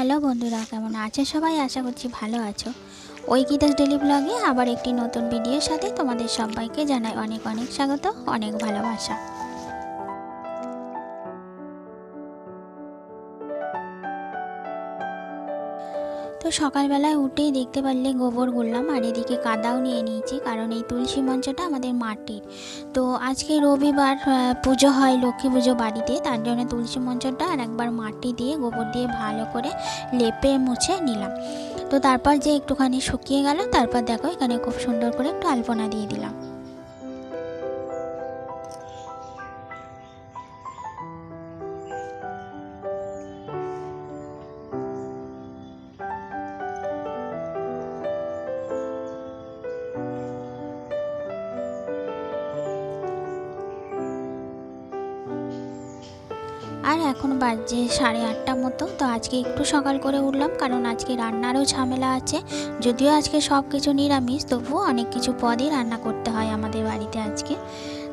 Hello বন্ধুরা, কেমন আছে সবাই? আশা করছি ভালো আছো। ওই গীতাস ডেলি ব্লগে আবার একটি নতুন ভিডিওর সাথে তোমাদের সবাইকে জানাই অনেক অনেক স্বাগত, অনেক ভালোবাসা। তো সকালবেলায় উঠেই দেখতে পারলে গোবর গুললাম আর এদিকে কাদাও নিয়ে নিয়েছি, কারণ এই তুলসী মঞ্চটা আমাদের মাটির। তো আজকে রবিবার পুজো হয়, লক্ষ্মী পুজো বাড়িতে, তার জন্য তুলসী মঞ্চটা আর একবার মাটি দিয়ে, গোবর দিয়ে ভালো করে লেপে মুছে নিলাম। তো তারপর যে একটুখানি শুকিয়ে গেল, তারপর দেখো এখানে খুব সুন্দর করে একটু আলপনা দিয়ে দিলাম। আর এখন বাজে সাড়ে আটটা মতো, তো আজকে একটু সকাল করে উঠলাম কারণ আজকে রান্নারও ঝামেলা আছে। যদিও আজকে সব কিছু নিরামিষ, তবুও অনেক কিছু পদই রান্না করতে হয় আমাদের বাড়িতে আজকে।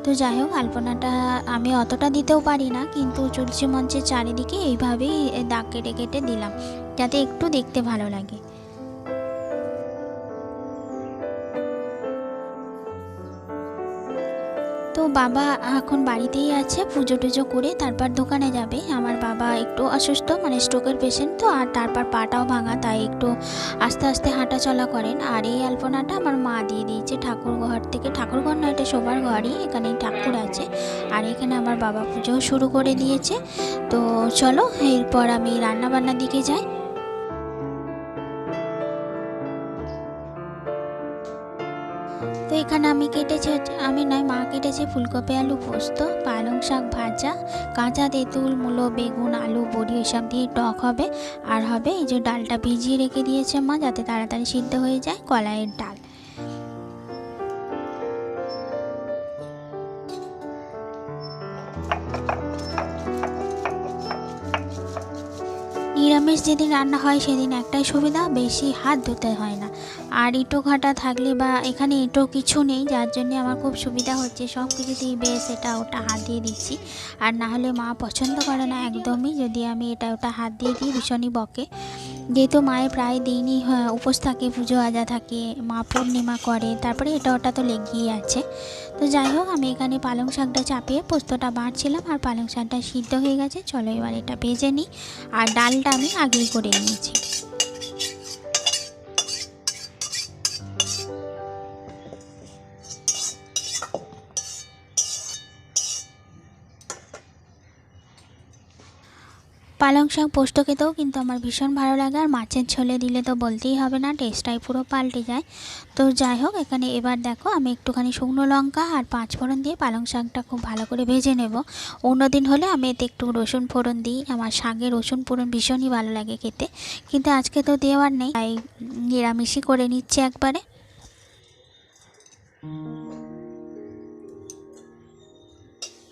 তো যাই হোক, আলপনাটা আমি অতটা দিতেও পারি না, কিন্তু তুলসী মঞ্চের চারিদিকে এইভাবেই দাগ কেটে কেটে দিলাম, যাতে একটু দেখতে ভালো লাগে। বাবা এখন বাড়িতেই আছে, পুজো টুজো করে তারপর দোকানে যাবে। আমার বাবা একটু অসুস্থ মানে স্ট্রোকের পেশেন্ট তো, আর তারপর পাটাও ভাঙা, তাই একটু আস্তে আস্তে হাঁটা চলা করেন। আর এই আলপনাটা আমার মা দিয়ে দিয়েছে ঠাকুর ঘর থেকে। ঠাকুর ঘর নয়, এটা শোবার ঘরই এখানে ঠাকুর আছে। আর এখানে আমার বাবা পুজোও শুরু করে দিয়েছে। তো চলো, এরপর আমি রান্না বান্নার দিকে যাই। তো এখানে আমি কেটেছি আমি নয়, মা কেটেছে ফুলকপি, আলু পোস্ত, পালং শাক ভাজা, কাঁচা তেঁতুল, মূলো, বেগুন, আলু, বড়ি, এসব দিয়ে টক হবে। আর হবে এই যে ডালটা ভিজিয়ে রেখে দিয়েছে মা, যাতে তাড়াতাড়ি সিদ্ধ হয়ে যায় কলাইয়ের ডাল। নিরামিষ যেদিন রান্না হয় সেদিন একটাই সুবিধা, বেশি হাত ধুতে হয় না। আর ইটো ঘাটা থাকলে বা এখানে ইটো কিছু নেই, যার জন্য আমার খুব সুবিধা হচ্ছে। সব কিছুতেই বেশ এটা ওটা হাত দিয়ে দিচ্ছি। আর না হলে মা পছন্দ করে না একদমই। যদি আমি এটা ওটা হাত দিয়ে দিই, ভীষণই বকে। যেহেতু মায়ের প্রায় দিনই হয়, উপোস থাকে পুজো আজা থাকে মা পূর্ণিমা করে তারপরে এটা ওটা তো লেগেই আছে। তো যাই হোক আমি এখানে পালং শাকটা চাপিয়ে পোস্তটা বাড়ছিলাম আর পালং শাকটা সিদ্ধ হয়ে গেছে। চলো এবার এটা ভেজে নিই। আর ডালটা আমি আগেই করে নিয়েছি। পালং শাক পোস্ত খেতেও কিন্তু আমার ভীষণ ভালো লাগে। আর মাছের ঝোলে দিলে তো বলতেই হবে না, টেস্টটাই পুরো পাল্টে যায়। তো যাই হোক, এখানে এবার দেখো, আমি একটুখানি শুকনো লঙ্কা আর পাঁচ ফোড়ন দিয়ে পালং শাকটা খুব ভালো করে ভেজে নেব। অন্যদিন হলে আমি এতে একটু রসুন ফোড়ন দিই। আমার শাকে রসুন ফোড়ন ভীষণই ভালো লাগে খেতে। কিন্তু আজকে তো দেওয়ার নেই, তাই নিরামিষই করে নিচ্ছে একবারে।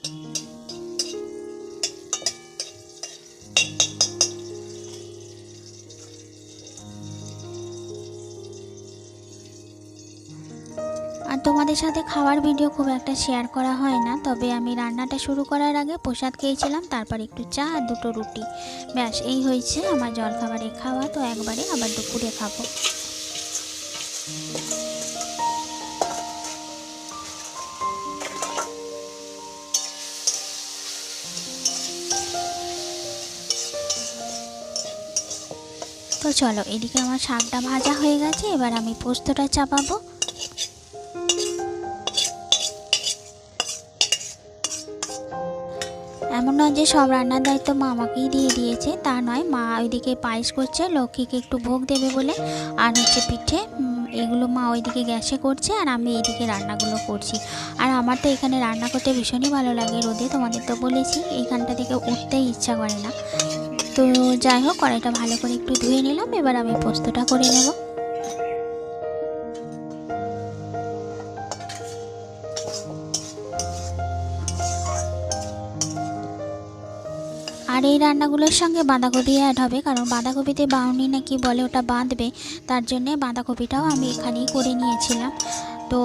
আর তোমাদের সাথে খাওয়ার ভিডিও খুব একটা শেয়ার করা হয় না, তবে আমি রান্নাটা শুরু করার আগে প্রসাদ খেয়েছিলাম, তারপর একটু চা আর দুটো রুটি। ব্যাস, এই হয়েছে আমার জলখাবারে খাওয়া, তো একবারে আবার দুপুরে খাব। তো চলো, এদিকে আমার শাকটা ভাজা হয়ে গেছে, এবার আমি পোস্তটা চাপাবো। এমন নয় যে সব রান্নার দায়িত্ব মা আমাকেই দিয়ে দিয়েছে, তা নয়। মা ওইদিকে পায়েস করছে, লক্ষ্মীকে একটু ভোগ দেবে বলে। আর হচ্ছে পিঠে এগুলো মা ওইদিকে গ্যাসে করছে আর আমি এইদিকে রান্নাগুলো করছি। আর আমার তো এখানে রান্না করতে ভীষণই ভালো লাগে রোদে, তোমাদের তো বলেছি, এইখানটা থেকে উঠতেই ইচ্ছা করে না। তো যাই হোক, কড়াইটা ভালো করে একটু ধুয়ে নিলাম, এবার আমি পোস্তটা করে নেব। আর এই রান্নাগুলোর সঙ্গে বাঁধাকপি অ্যাড হবে কারণ বাঁধাকপিতে বাউনি নাকি বলে ওটা বাঁধবে তার জন্যে বাঁধাকপিটাও আমি এখানেই করে নিয়েছিলাম। তো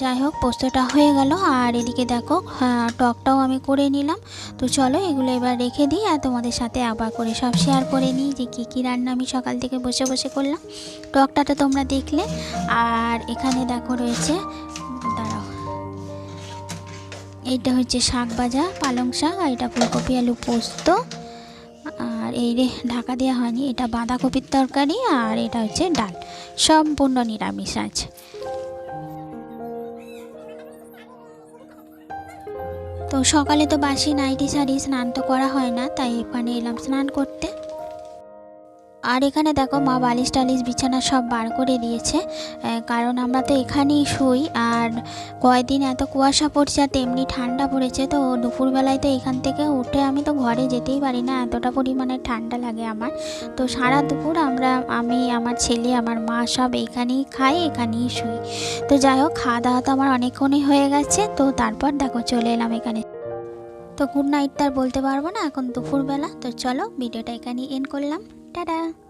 যাই হোক পোস্তটা হয়ে গেল আর এদিকে দেখো হ্যাঁ, টকটাও আমি করে নিলাম। তো চলো এগুলো এবার রেখে দিই আর তোমাদের সাথে আবার করে সব শেয়ার করে নিই যে কী কী রান্না আমি সকাল থেকে বসে বসে করলাম। টকটা তোমরা দেখলে আর এখানে দেখো রয়েছে এইটা হচ্ছে শাক ভাজা, পালং শাক আর এটা ফুলকপি আলু পোস্ত। আর এই রে, ঢাকা দেওয়া হয়নি, এটা বাঁধাকপির তরকারি আর এটা হচ্ছে ডাল। সম্পূর্ণ নিরামিষ আছে তো সকালে তো বাসি, নাইটি শাড়ি স্নান তো করা হয় না, তাই এখানে এলাম স্নান করতে। আর এখানে দেখো মা বালিশ টালিশ বিছানা সব বার করে দিয়েছে কারণ আমরা তো এখানেই শুই। আর কয়দিন এত কুয়াশা পড়ছে আর তেমনি ঠান্ডা পড়েছে, তো দুপুরবেলায় তো এখান থেকে উঠে আমি তো ঘরে যেতেই পারি না। এতটা পরিমাণে ঠান্ডা লাগে আমার। তো সারা দুপুর আমরা, আমি, আমার ছেলে, আমার মা সব এখানেই খাই, এখানেই শুই। তো যাই হোক খাওয়া দাওয়া তো আমার অনেকক্ষণই হয়ে গেছে। তো তারপর দেখো চলে এলাম এখানে। তো গুড নাইট তার বলতে পারব না এখন দুপুরবেলা। তো চলো ভিডিওটা এখানেই এন্ড করলাম। Ta-da!